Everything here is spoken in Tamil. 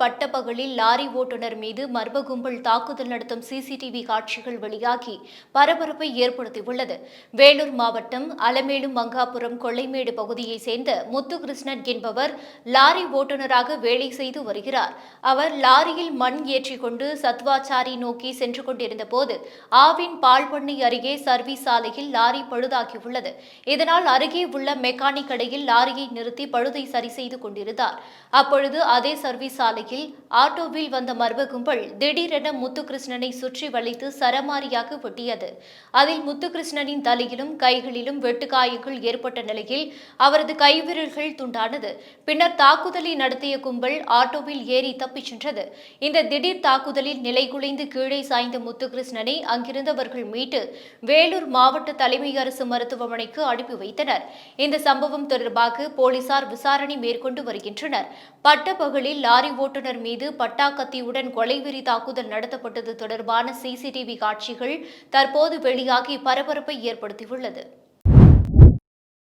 பட்டப்பகலில் லாரி ஓட்டுநர் மீது மர்ம கும்பல் தாக்குதல் நடத்தும் சிசிடிவி காட்சிகள் வெளியாகி பரபரப்பை ஏற்படுத்தியுள்ளது. வேலூர் மாவட்டம் அலமேலு மங்காபுரம் கொள்ளைமேடு பகுதியைச் சேர்ந்த முத்துகிருஷ்ணன் என்பவர் லாரி ஓட்டுநராக வேலை செய்து வருகிறார். அவர் லாரியில் மண் ஏற்றிக்கொண்டு சத்வாச்சாரி நோக்கி சென்று கொண்டிருந்த போது ஆவின் பால்பண்ணை அருகே சர்வீஸ் சாலையில் லாரி பழுதாகியுள்ளது. இதனால் அருகே உள்ள மெக்கானிக் கடையில் லாரியை நிறுத்தி பழுதை சரி செய்து கொண்டிருந்தார். அப்பொழுது அதே சர்வீஸ் சாலை சாலையில் ஆட்டோவில் வந்த மர்ம கும்பல் திடீரென முத்துகிருஷ்ணனை சுற்றி வளைத்து சரமாரியாக வெட்டியது. அதில் முத்துகிருஷ்ணனின் தலையிலும் கைகளிலும் வெட்டுக்காயங்கள் ஏற்பட்ட நிலையில் அவரது கைவிரல்கள் துண்டானது. பின்னர் தாக்குதலை நடத்திய கும்பல் ஆட்டோவில் ஏறி தப்பிச் சென்றது. இந்த திடீர் தாக்குதலில் நிலைகுலைந்து கீழே சாய்ந்த முத்துகிருஷ்ணனை அங்கிருந்தவர்கள் மீட்டு வேலூர் மாவட்ட தலைமை அரசு மருத்துவமனைக்கு அனுப்பி வைத்தனர். இந்த சம்பவம் தொடர்பாக போலீசார் விசாரணை மேற்கொண்டு வருகின்றனர். பட்டப்பகலில் லாரி ஓட்டு ஓட்டுநர் மீது பட்டாக்கத்தியுடன் கொலைவெறி தாக்குதல் நடத்தப்பட்டது தொடர்பான சிசிடிவி காட்சிகள் தற்போது வெளியாகி பரபரப்பை ஏற்படுத்தியுள்ளது.